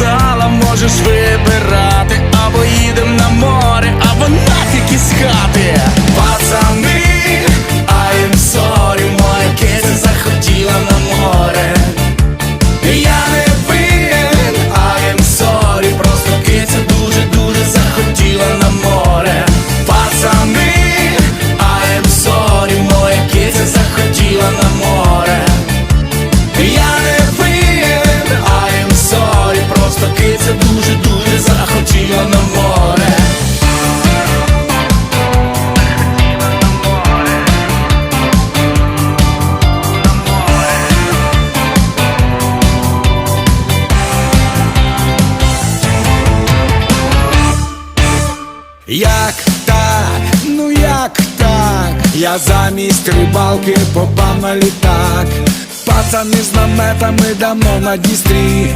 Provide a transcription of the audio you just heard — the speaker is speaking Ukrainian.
сказала, можеш вибирати, просто киця дуже-дуже захотіла на море. Як так, ну як так? Я замість рибалки попав на літак. Пацани з наметами давно на дістрі.